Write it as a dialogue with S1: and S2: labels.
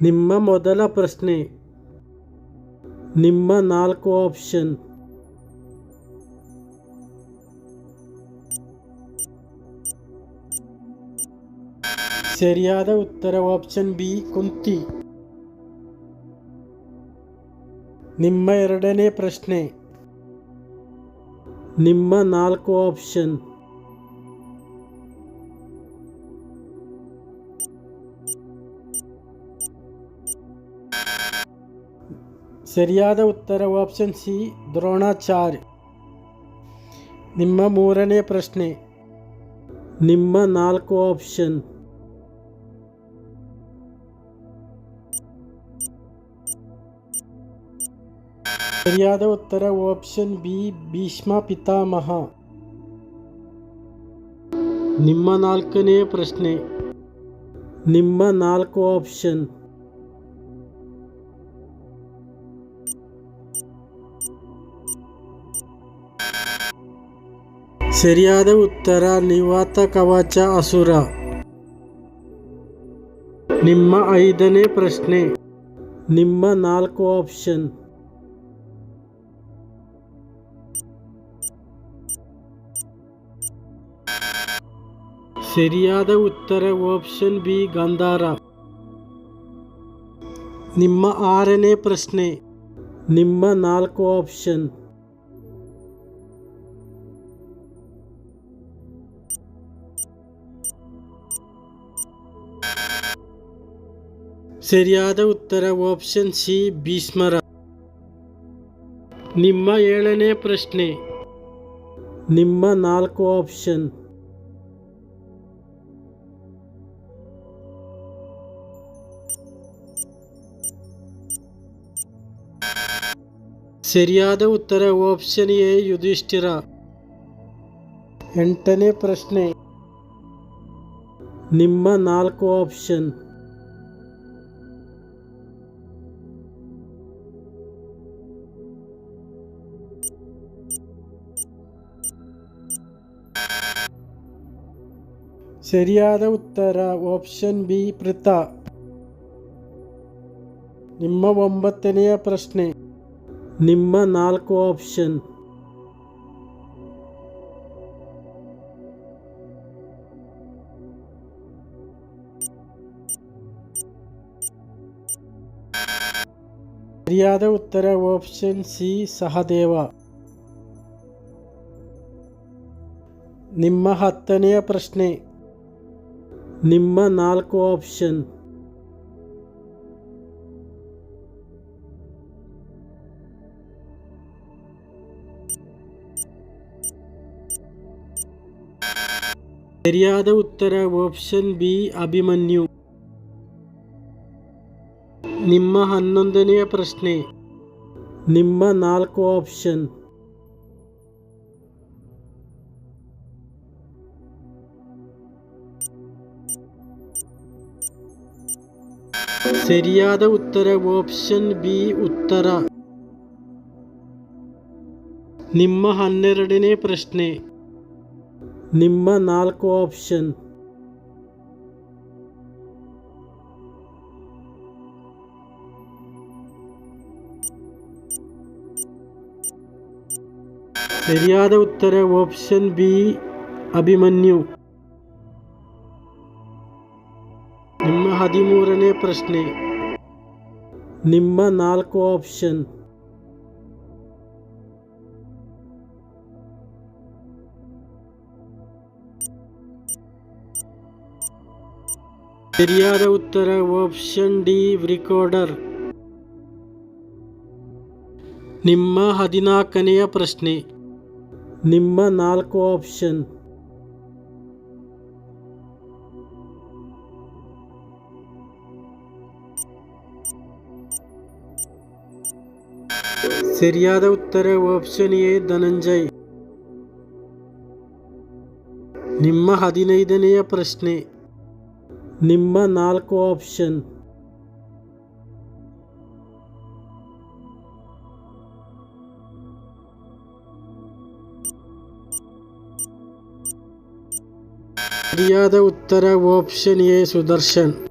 S1: ನಿಮ್ಮ ಮೊದಲ ಪ್ರಶ್ನೆ ನಿಮ್ಮ ನಾಲ್ಕು ಆಪ್ಷನ್ ಸರಿಯಾದ ಉತ್ತರ ಆಪ್ಷನ್ ಬಿ ಕುಂತಿ ನಿಮ್ಮ ಎರಡನೇ ಪ್ರಶ್ನೆ ನಿಮ್ಮ ನಾಲ್ಕು ಆಪ್ಷನ್ ಸರಿಯಾದ ಉತ್ತರ ಆಪ್ಷನ್ ಸಿ ದ್ರೋಣಾಚಾರ್ಯ ನಿಮ್ಮ ಮೂರನೇ ಪ್ರಶ್ನೆ ನಿಮ್ಮ ನಾಲ್ಕು ಆಪ್ಷನ್ ಸರಿಯಾದ ಉತ್ತರ ಆಪ್ಷನ್ ಬಿ ಭೀಷ್ಮ ಪಿತಾಮಹ ನಿಮ್ಮ ನಾಲ್ಕನೇ ಪ್ರಶ್ನೆ ನಿಮ್ಮ ನಾಲ್ಕು ಆಪ್ಷನ್ ಸರಿಯಾದ ಉತ್ತರ ನಿವಾತ ಕವಚ ಅಸುರ. ನಿಮ್ಮ ಐದನೇ ಪ್ರಶ್ನೆ. ನಿಮ್ಮ ನಾಲ್ಕು ಆಪ್ಷನ್ ಸರಿಯಾದ ಉತ್ತರ ಆಪ್ಷನ್ ಬಿ, ಗಂಧಾರ. ನಿಮ್ಮ ಆರನೇ ಪ್ರಶ್ನೆ. ನಿಮ್ಮ ನಾಲ್ಕು ಆಪ್ಷನ್ ಸರಿಯಾದ ಉತ್ತರ ಆಪ್ಷನ್ ಸಿ ಭೀಷ್ಮರ. ನಿಮ್ಮ ಏಳನೇ ಪ್ರಶ್ನೆ. ನಿಮ್ಮ ನಾಲ್ಕು ಆಪ್ಷನ್ ಸರಿಯಾದ ಉತ್ತರ ಆಪ್ಷನ್ ಎ ಯುಧಿಷ್ಠಿರ. ಎಂಟನೇ ಪ್ರಶ್ನೆ. ನಿಮ್ಮ ನಾಲ್ಕು ಆಪ್ಷನ್ ಸರಿಯಾದ ಉತ್ತರ ಆಪ್ಷನ್ ಬಿ ಪೃತ ನಿಮ್ಮ ಒಂಬತ್ತನೆಯ ಪ್ರಶ್ನೆ. ನಿಮ್ಮ ನಾಲ್ಕು ಆಪ್ಷನ್ ಸರಿಯಾದ ಉತ್ತರ ಆಪ್ಷನ್ ಸಿ ಸಹದೇವ. ನಿಮ್ಮ ಹತ್ತನೆಯ ಪ್ರಶ್ನೆ. ನಿಮ್ಮ ನಾಲ್ಕು ಆಪ್ಷನ್ ಸರಿಯಾದ ಉತ್ತರ ಆಪ್ಷನ್ ಬಿ ಅಭಿಮನ್ಯು. ನಿಮ್ಮ ಹನ್ನೊಂದನೆಯ ಪ್ರಶ್ನೆ. ನಿಮ್ಮ ನಾಲ್ಕು ಆಪ್ಷನ್ ಸರಿಯಾದ ಉತ್ತರ ಆಪ್ಷನ್ ಬಿ ಉತ್ತರ. ನಿಮ್ಮ ಹನ್ನೆರಡನೇ ಪ್ರಶ್ನೆ. ನಿಮ್ಮ ನಾಲ್ಕು ಆಪ್ಷನ್ ಸರಿಯಾದ ಉತ್ತರ ಆಪ್ಷನ್ ಬಿ ಅಭಿಮನ್ಯು. ಹದಿಮೂರನೇ ಪ್ರಶ್ನೆ. ನಿಮ್ಮ ನಾಲ್ಕು ಆಪ್ಷನ್. ಸರಿಯಾದ ಉತ್ತರ ಆಪ್ಷನ್ ಡಿ, ರಿಕಾರ್ಡರ್. ನಿಮ್ಮ ಹದಿನಾಲ್ಕನೆಯ ಪ್ರಶ್ನೆ. ನಿಮ್ಮ ನಾಲ್ಕು ಆಪ್ಷನ್. ಸರಿಯಾದ ಉತ್ತರ ಆಪ್ಷನ್ ಎ ಧನಂಜಯ್. ನಿಮ್ಮ ಹದಿನೈದನೆಯ ಪ್ರಶ್ನೆ. ನಿಮ್ಮ ನಾಲ್ಕು ಆಪ್ಷನ್ ಸರಿಯಾದ ಉತ್ತರ ಆಪ್ಷನ್ ಎ ಸುದರ್ಶನ್.